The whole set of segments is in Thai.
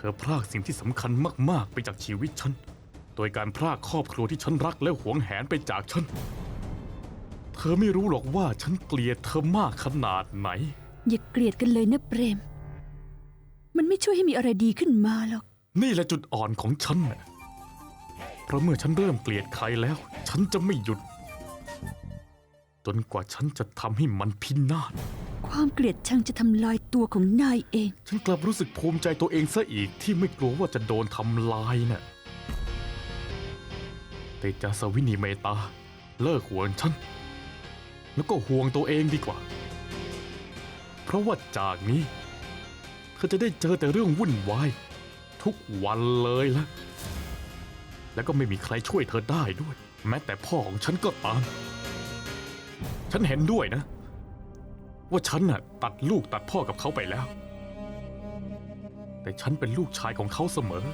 ธอพรากสิ่งที่สำคัญมาก ๆ ไปจากชีวิตฉัน โดยการพรากครอบครัวที่ฉันรักและหวงแหนไปจากฉัน เธอไม่รู้หรอกว่าฉันเกลียดเธอมากขนาดไหน อย่าเกลียดกันเลยนะเปรม มันไม่ช่วยให้มีอะไรดีขึ้นมาหรอก นี่แหละจุดอ่อนของฉันน่ะเพราะเมื่อฉันเริ่มเกลียดใครแล้ว ฉันจะไม่หยุด จนกว่าฉันจะทำให้มันพินาศ ความเกลียดชังจะทำลายตัวของนายเอง ฉันกลับรู้สึกภูมิใจตัวเองซะอีกที่ไม่กลัวว่าจะโดนทำลายน่ะเตจาสวินีเมตา เลิกห่วงฉัน แล้วก็ห่วงตัวเองดีกว่า เพราะว่าจากนี้เธอจะได้เจอแต่เรื่องวุ่นวาย ทุกวันเลยละแล้วก็ไม่มีใครช่วยเธอได้ด้วย แม้แต่พ่อของฉันก็ตาม ฉันเห็นด้วยนะ ว่าฉันน่ะตัดลูกตัดพ่อกับเขาไปแล้ว แต่ฉันเป็นลูกชายของเขาเสมอ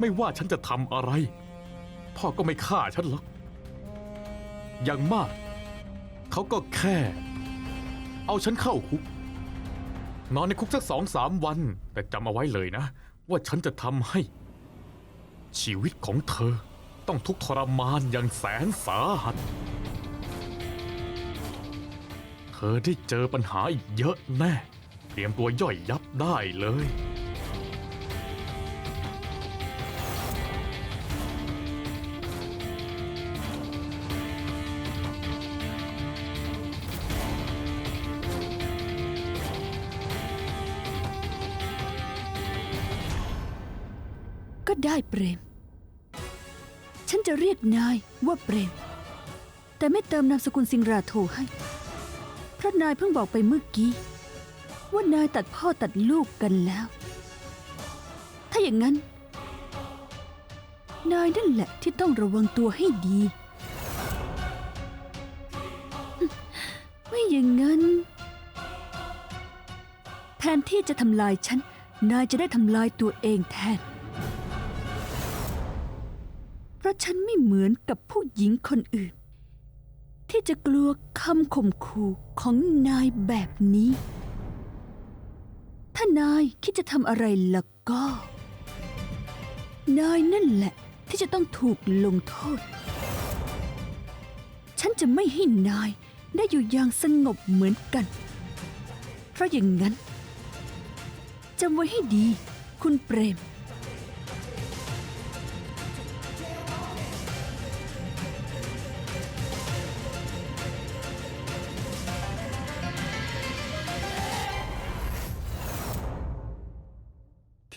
ไม่ว่าฉันจะทำอะไร พ่อก็ไม่ฆ่าฉันหรอกอย่างมาก เขาก็แค่ เอาฉันเข้าคุก นอนในคุกสักสองสามวัน แต่จำเอาไว้เลยนะ ว่าฉันจะทำให้ ชีวิตของเธอต้องทุกข์ทรมานอย่างแสนสาหัส อได้เจอปัญหาอีกเยอะแน่ เตรียมตัวย่อยยับได้เลย ก็ได้เปรม ฉันจะเรียกนายว่าเปรม แต่ไม่เติมนามสกุลสิงราโทให้ เพราะนายเพิ่งบอกไปเมื่อกี้ ว่านายตัดพ่อตัดลูกกันแล้ว ถ้าอย่างนั้น นายนั่นแหละที่ต้องระวังตัวให้ดี ไม่อย่างนั้น แทนที่จะทำลายฉัน นายจะได้ทำลายตัวเองแทน เพราะฉันไม่เหมือนกับผู้หญิงคนอื่น ที่จะกลัวคำข่มขู่ของนายแบบนี้ ถ้านายคิดจะทำอะไรล่ะก็ นายนั่นแหละที่จะต้องถูกลงโทษ ฉันจะไม่ให้นายได้อยู่อย่างสงบเหมือนกัน เพราะอย่างนั้นจำไว้ให้ดี คุณเปรม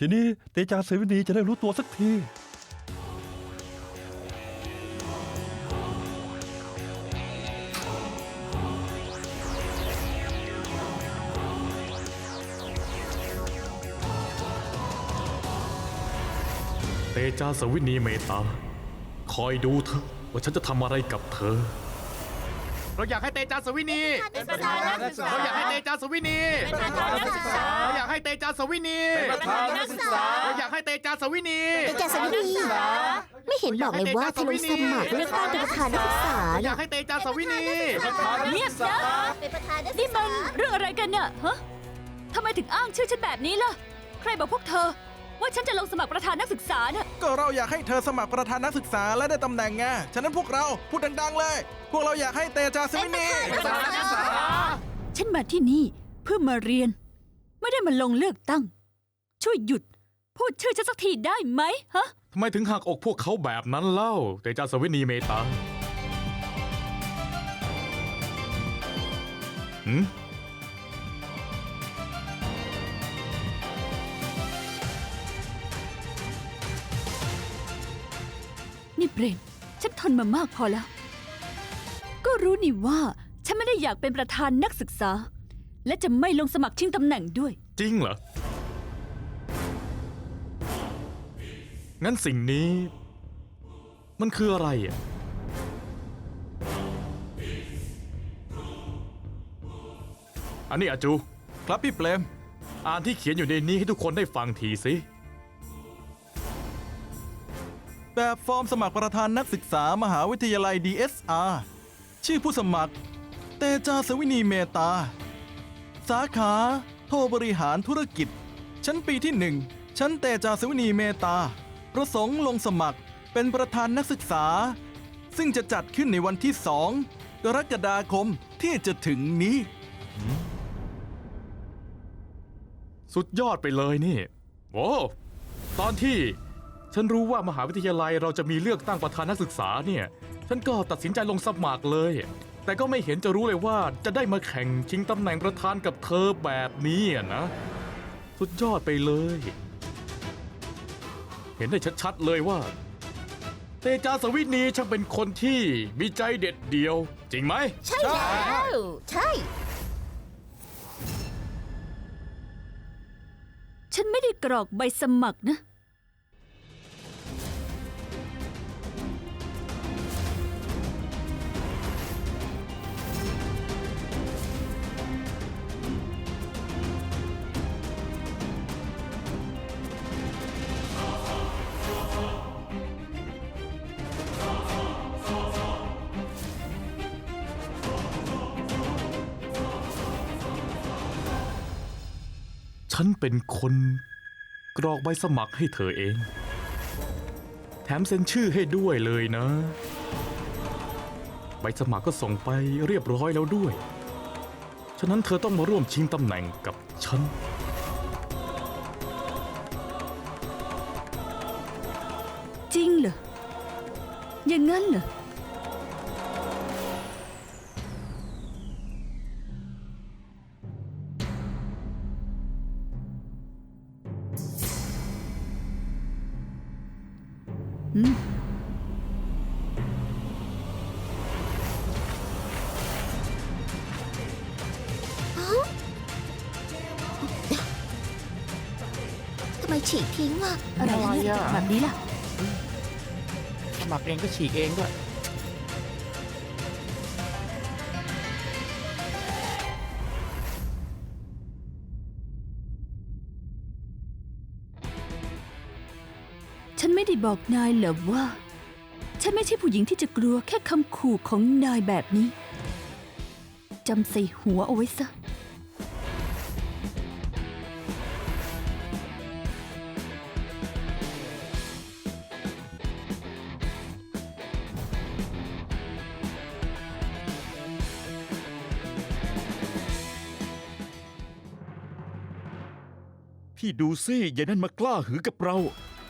ทีนี้เตจาเสวินีจะได้รู้ตัวสักที เตจาสวินีเมตาคอยดูเถอะว่าฉันจะทำอะไรกับเธอ เราอยากให้เตจาสวินี เป็นประธานนักศึกษาเราอยากให้เตจาสวินี เป็นประธานนักศึกษาเราอยากให้เตจาสวินีประธานนักศึกษา เราอยากให้เตจาสวินีเป็นแกสวินีไม่เห็นบอกเลยว่าจะลงสมัครเลือกตั้งเป็นประธานนักศึกษาเราอยาน่ะกให้เตจาสวินีเงียบนะเป็นประธานนักศึนี่กมัษานเรื่องอะไรกันเนี่ยฮะทำไมถึงอ้างชื่อฉันแบบนี้ล่ะ ใครบอกพวกเธอ ว่าฉันจะลงสมัครประธานนักศึกษาน่ะ ก็เราอยากให้เธอสมัครประธานนักศึกษาและได้ตำแหน่งไงฉะนั้นพวกเราพูดดังๆเลย พวกเราอยากให้เตจาสวินีฉันมาที่นี่เพื่อมาเรียน ไม่ได้มาลงเลือกตั้ง ช่วยหยุด พูดชื่อฉันสักทีได้ไหมฮะ ทำไมถึงหักอกพวกเขาแบบนั้นเล่า เตจาสวินีเมตาหืม นี่เปรมฉันทนมามากพอแล้ว ก็รู้นี่ว่าฉันไม่ได้อยากเป็นประธานนักศึกษา และจะไม่ลงสมัครชิงตำแหน่งด้วย จริงเหรอ งั้นสิ่งนี้ มันคืออะไรอะ อันนี้อาจู ครับพี่เปลมอ่านที่เขียนอยู่ในนี้ให้ทุกคนได้ฟังทีสิ แบบฟอร์มสมัครประธานนักศึกษามหาวิทยาลัย DSR ชื่อผู้สมัคร เตจาสวินีเมตา สาขา โทรบริหารธุรกิจ ชั้นปีที่ฉันเตจาสวินีเมตา ประสงค์ลงสมัครเป็นประธานนักศึกษา ซึ่งจะจัดขึ้นในวันที่สองกรกฎาคมที่จะถึงนี้ สุดยอดไปเลยนี่โอ้ตอนที่ ฉันรู้ว่ามหาวิทยาลัยเราจะมีเลือกตั้งประธานนักศึกษาเนี่ย ฉันก็ตัดสินใจลงสมัครเลย แต่ก็ไม่เห็นจะรู้เลยว่าจะได้มาแข่งชิงตำแหน่งประธานกับเธอแบบนี้อะนะ สุดยอดไปเลย เห็นได้ชัดๆเลยว่า เตจาสวินีช่างเป็นคนที่มีใจเด็ดเดียว จริงไหม ใช่แล้ว ใช่ ฉันไม่ได้กรอกใบสมัครนะ ฉันเป็นคนกรอกใบสมัครให้เธอเอง แถมเซ็นชื่อให้ด้วยเลยนะ ใบสมัครก็ส่งไปเรียบร้อยแล้วด้วย ฉะนั้นเธอต้องมาร่วมชิงตำแหน่งกับฉัน จริงเหรออย่างนั้นเหรอ ทำไมฉีกทิ้งอะ อะไรอะไรเนี่ยอะ แบบนี้ล่ะ สมัครเองก็ฉีกเองด้วย บอกนายเหรอว่า ฉันไม่ใช่ผู้หญิงที่จะกลัวแค่คำขู่ของนายแบบนี้จำใส่หัวเอาไว้ซะ พี่ดูสิยายนั่นมากล้าหือกับเรา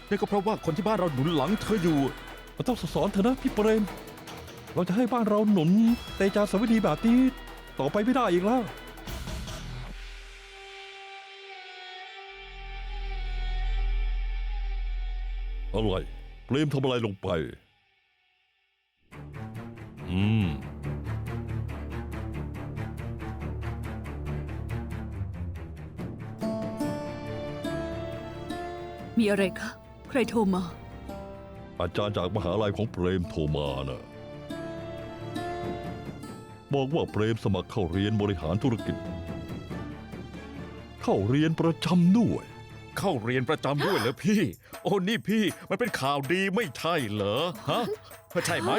นั่นก็เพราะว่าคนที่บ้านเราหนุนหลังเธออยู่เราต้องสอนเธอนะพี่เปรม เราจะให้บ้านเราหนุนเตจาสวินีแบบนี้ต่อไปไม่ได้อีกแล้ว อะไรเปรมทำอะไรลงไป อืม มีอะไรคะ ใครโทรมา อาจารย์จากมหาลัยของเปรมโทรมานะบอกว่าเปรมสมัครเข้าเรียนบริหารธุรกิจ เข้าเรียนประจำด้วย เข้าเรียนประจำด้วยเหรอพี่ โอ้นี่พี่มันเป็นข่าวดีไม่ใช่เหรอฮะใช่ไหม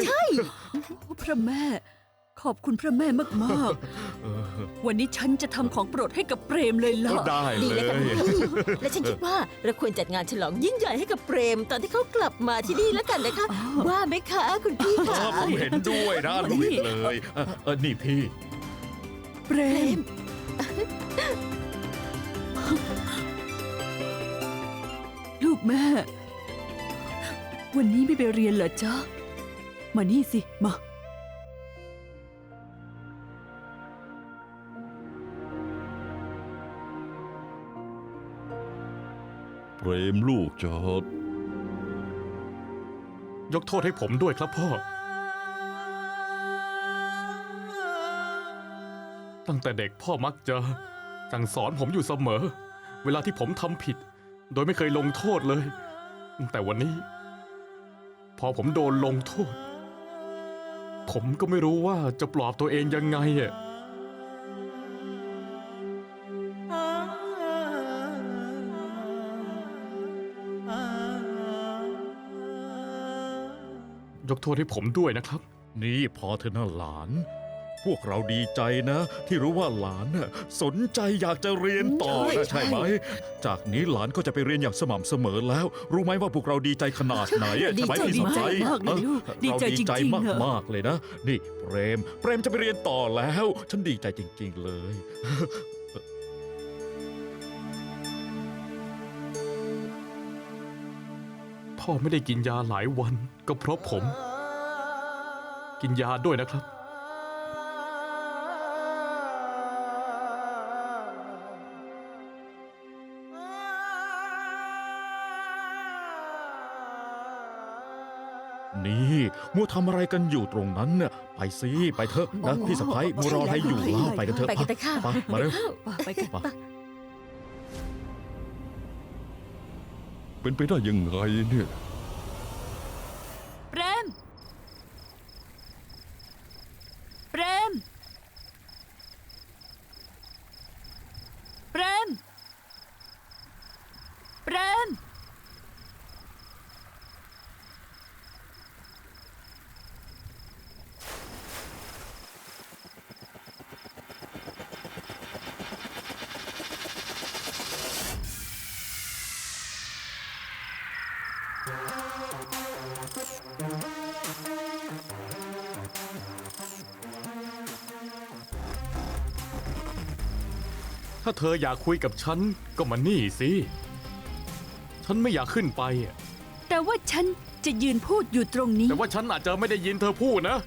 พระแม่ ขอบคุณพระแม่มากๆ วันนี้ฉันจะทำของโปรดให้กับเปรมเลยล่ะ ได้ดีเลเลยค่ะยคุณพี่และฉันคิดว่าเราควรจัดงานฉลองยิ่งใหญ่ให้กับเปรม ตอนที่เขากลับมาที่นี่แล้วกันนะคะ ว่าไหมคะคุณพี่เอคะอผมเห็นด้วยนะลุยเลยเออเออนี่พี่ เปรม ลูกแม่ วันนี้ไม่ไปเรียนเหรอจ๊ะ มานี่สิ มา รมลูกจะยกโทษให้ผมด้วยครับพ่อ ตั้งแต่เด็กพ่อมักจะสั่งสอนผมอยู่เสมอ เวลาที่ผมทำผิด โดยไม่เคยลงโทษเลย แต่วันนี้ พอผมโดนลงโทษ ผมก็ไม่รู้ว่าจะปลอบตัวเองยังไงอะ ยกโทษให้ผมด้วยนะครับ นี่พอเธอนะหลานผพวกเราดีใจนะ ที่รู้ว่าหลานน่ะสนใจอยากจะเรียนต่อนะใช่ไหมจากนี้หลานก็จะไปเรียนอย่างสม่ำเสมอแล้ว รู้ไหมว่าพวกเราดีใจขนาดไหนอะใช่ไหมดีใจพี่สะดีใจพ้ยมากเลยลูกออดีใจเราดีใจจริงๆเหรอมากๆเลยนะ นี่เปรมเปรมจะไปเรียนต่อแล้ว ฉันดีใจจริง ๆเลย พ่อไม่ได้กินยาหลายวันก็เพราะผม กินยาด้วยนะครับ นี่มัวทำอะไรกันอยู่ตรงนั้นน่ะไปสิไปเถอะนะพี่สะพ้ยมัวรออะไรอยู่เล่าไปกันเถอะไปกันเถอะค่ะ ไปมาเร็ว ไปกันไป เป็นไปได้ยังไงเนี่ย ถ้าเธออยากคุยกับฉันก็มานี่สิ ฉันไม่อยากขึ้นไปอะแต่ว่าฉันจะยืนพูดอยู่ตรงนี้ แต่ว่าฉันอาจจะไม่ได้ยินเธอพูดนะ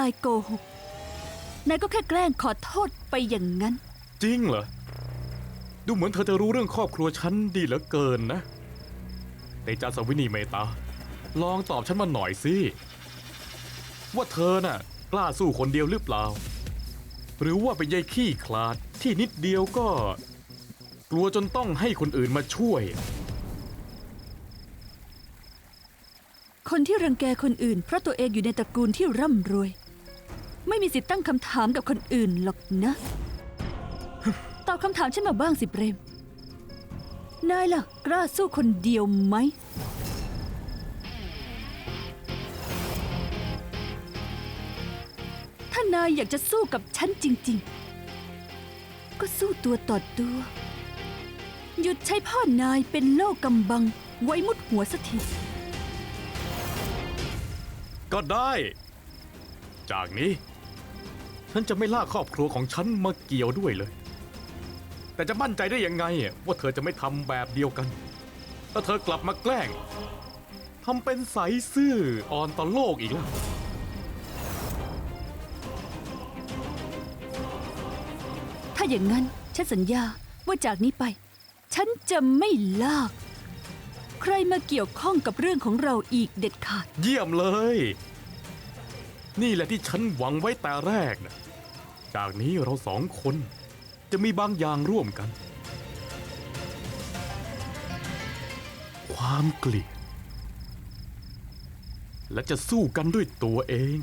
านายโกหก นายก็แค่แกล้งขอโทษไปอย่างนั้น จริงเหรอ ดูเหมือนเธอจะรู้เรื่องครอบครัวฉันดีเหลือเกินนะเตจาสวินีเมตา ลองตอบฉันมาหน่อยสิ ว่าเธอน่ะ กล้าสู้คนเดียวหรือเปล่า หรือว่าเป็นยายขี้คลาดที่นิดเดียวก็ กลัวจนต้องให้คนอื่นมาช่วย คนที่รังแกคนอื่นเพราะตัวเองอยู่ในตระกูลที่ร่ำรวย ไม่มีสิทธิ์ตั้งคำถามกับคนอื่นหรอกนะ ตอบคำถามฉันมาบ้างสิเปรม นายล่ะ กล้าสู้คนเดียวไหม ถ้านายอยากจะสู้กับฉันจริง ๆ ก็สู้ตัวต่อตัว หยุดใช้พ่อนายเป็นโลกกำบัง ไว้มุดหัวสักที ก็ได้ จากนี้ ฉันจะไม่ลากครอบครัวของฉันมาเกี่ยวด้วยเลย แต่จะมั่นใจได้ยังไงอะว่าเธอจะไม่ทำแบบเดียวกัน ถ้าเธอกลับมาแกล้งทำเป็นใสซื่ออ่อนต่อโลกอีกแล้วถ้าอย่างนั้นฉันสัญญาว่าจากนี้ไป ฉันจะไม่ลาก ใครมาเกี่ยวข้องกับเรื่องของเราอีกเด็ดขาด เยี่ยมเลย นี่แหละที่ฉันหวังไว้แต่แรกนะจากนี้เราสองคนจะมีบางอย่างร่วมกัน ความเกลียด และจะสู้กันด้วยตัวเอง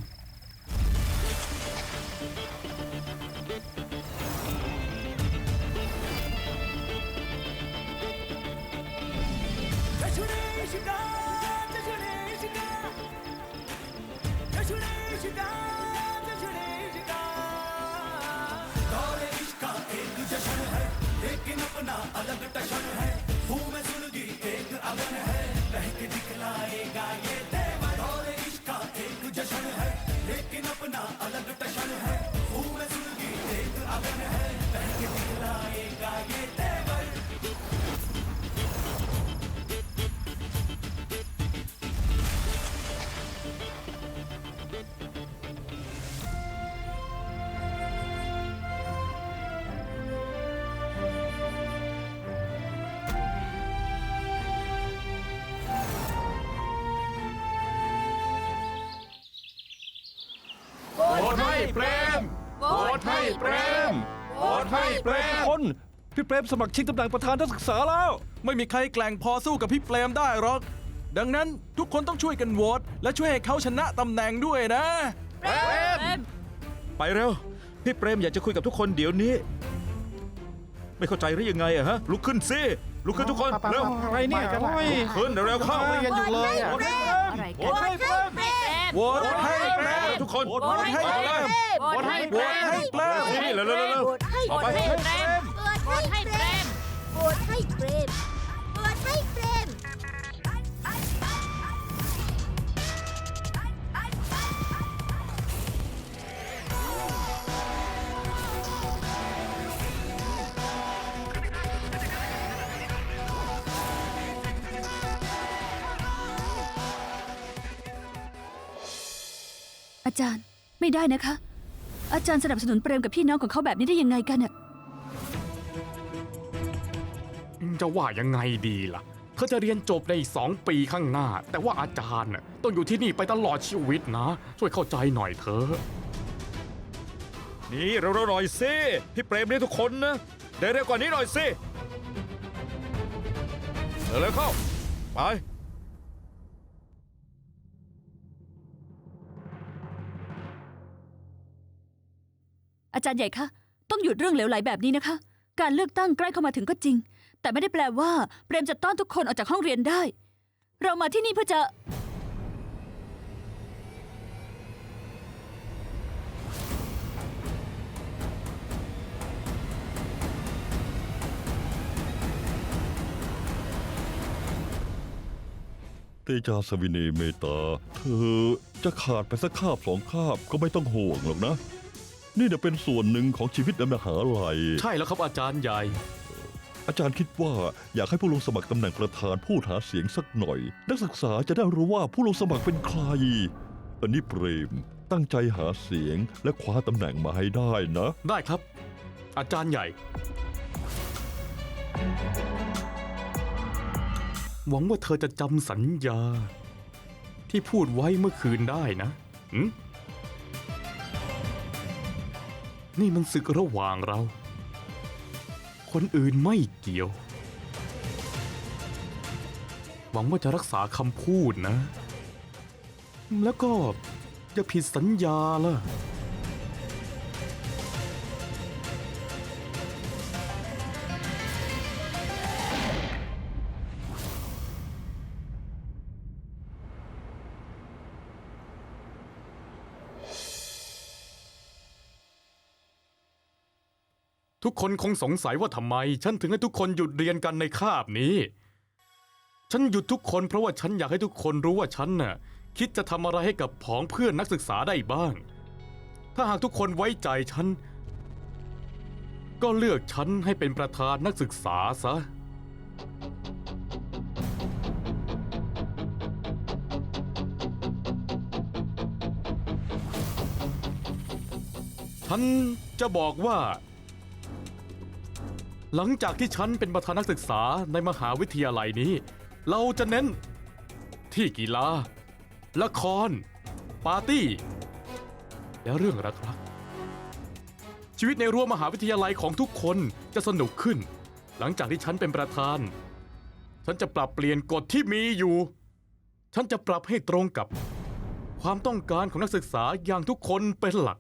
둘다 พี่เปรมสมัครชิงตำแหน่งประธานนักศึกษาแล้ว ไม่มีใครแกล่งพอสู้กับพี่เปรมได้หรอก ดังนั้นทุกคนต้องช่วยกันโหวตและช่วยให้เขาชนะตำแหน่งด้วยนะไปเร็ว พี่เปรมอยากจะคุยกับทุกคนเดี๋ยวนี้ ไม่เข้าใจหรือยังไงอะฮะ ลุกขึ้นสิ ลุกขึ้นทุกคน เร็วอะไรเนี่ยโอ้ยลุกขึ้นเร็วๆเข้าเรียนอยู่เลยอะอะไรโหกัวนตให้เปรมโหวตให้เปรมทุกคนโหวตให้เปรมโหวตให้โหวตให้เปรมนี่เร็วๆเร็วโหวตให้ๆออกไปโหวต ให้เปรมโหวตให้เปรม อาจารย์ไม่ได้นะคะ อาจารย์สนับสนุนเปรมกับพี่น้องของเขาแบบนี้ได้ยังไงกันอะ จะว่ายังไงดีล่ะ เธอจะเรียนจบในอีกสองปีข้างหน้า แต่ว่าอาจารย์น่ะต้องอยู่ที่นี่ไปตลอดชีวิตนะ ช่วยเข้าใจหน่อยเถอะนี่เร็วๆหน่อยสิพี่เปรมเรียกทุกคนนะเดี๋ยวเร็วกว่านี้หน่อยสิเร็วๆเข้าไปอาจารย์ใหญ่คะต้องหยุดเรื่องเหลวไหลแบบนี้นะคะ การเลือกตั้งใกล้เข้ามาถึงก็จริง แต่ไม่ได้แปลว่าเปรมจะต้อนทุกคนออกจากห้องเรียนได้ เรามาที่นี่เพื่อจะ เตจาสวินีเมตา เธอจะขาดไปสักคาบสองคาบก็ไม่ต้องห่วงหรอกนะ นี่เนี่ยเป็นส่วนหนึ่งของชีวิตในมหาลัย ใช่แล้วครับอาจารย์ใหญ่ อาจารย์คิดว่าอยากให้ผู้ลงสมัครตำแหน่งประธานพูดหาเสียงสักหน่อย นักศึกษาจะได้รู้ว่าผู้ลงสมัครเป็นใคร อันนี้เปรม ตั้งใจหาเสียงและคว้าตำแหน่งมาให้ได้นะ ได้ครับ อาจารย์ใหญ่ หวังว่าเธอจะจำสัญญา ที่พูดไว้เมื่อคืนได้นะหืมนี่มันศึกระหว่างเรา คนอื่นไม่เกี่ยว หวังว่าจะรักษาคำพูดนะ แล้วก็อย่าผิดสัญญาล่ะ ทุกคนคงสงสัยว่าทำไม ฉันถึงให้ทุกคนหยุดเรียนกันในคาบนี้ ฉันหยุดทุกคนเพราะว่าฉันอยากให้ทุกคนรู้ว่าฉันน่ะคิดจะทำอะไรให้กับผองเพื่อนนักศึกษาได้บ้าง ถ้าหากทุกคนไว้ใจฉัน ก็เลือกฉันให้เป็นประธานนักศึกษาซะฉันจะบอกว่า หลังจากที่ฉันเป็นประธานนักศึกษาในมหาวิทยาลัยนี้ เราจะเน้นที่กีฬา ละคร ปาร์ตี้ และเรื่องรักๆชีวิตในรั้วมหาวิทยาลัยของทุกคนจะสนุกขึ้น หลังจากที่ฉันเป็นประธาน ฉันจะปรับเปลี่ยนกฎที่มีอยู่ ฉันจะปรับให้ตรงกับความต้องการของนักศึกษาอย่างทุกคนเป็นหลัก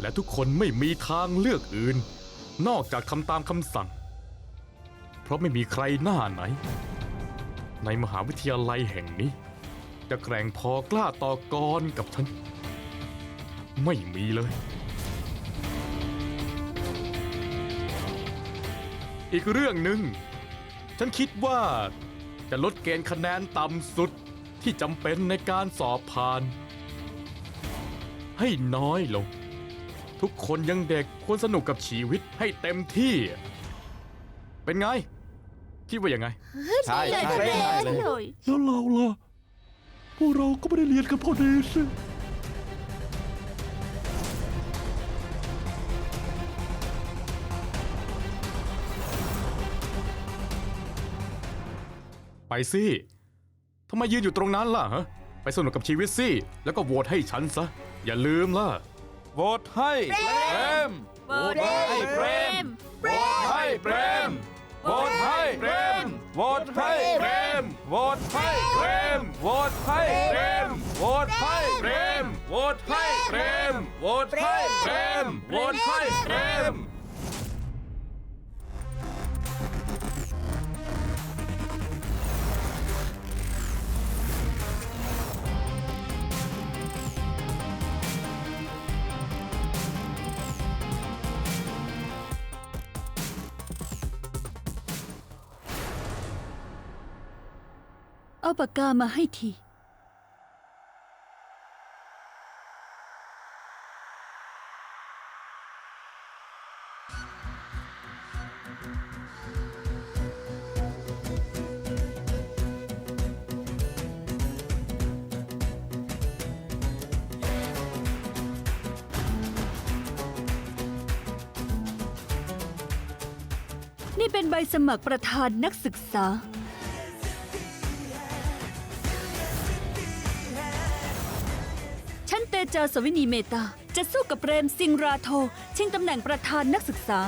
และทุกคนไม่มีทางเลือกอื่น นอกจากทำตามคำสั่ง เพราะไม่มีใครหน้าไหน ในมหาวิทยาลัยแห่งนี้ จะแกร่งพอกล้าต่อกรกับฉัน ไม่มีเลย อีกเรื่องหนึ่งฉันคิดว่าจะลดเกณฑ์คะแนนต่ำสุดที่จำเป็นในการสอบผ่าน ให้น้อยลง ทุกคนยังเด็กควรสนุกกับชีวิตให้เต็มที่ เป็นไง คิดว่ายังไงใช่ใช่ใช่เลย เลยแล้วเราล่ะ พวกเราก็ไม่ได้เรียนกันพอดีสิไปสิทำไมยืนอยู่ตรงนั้นล่ะฮะ ไปสนุกกับชีวิตสิ แล้วก็โหวตให้ฉันซะ อย่าลืมล่ะโห วตให้เปรมโหวตให้เปรมโหวตให้เปรมโหวตให้เปรมโหวตให้เปรมโหวตให้เปรมโหวตให้เปรมโหวตให้เปรมโหวตให้เปรมโหวตให้เปรมโหวตให้เปรม เอาปากกามาให้ที นี่เป็นใบสมัครประธานนักศึกษา เจาสวินีเมตา จะสู้กับเปรมสิงราโท ชิงตำแหน่งประธานนักศึกษา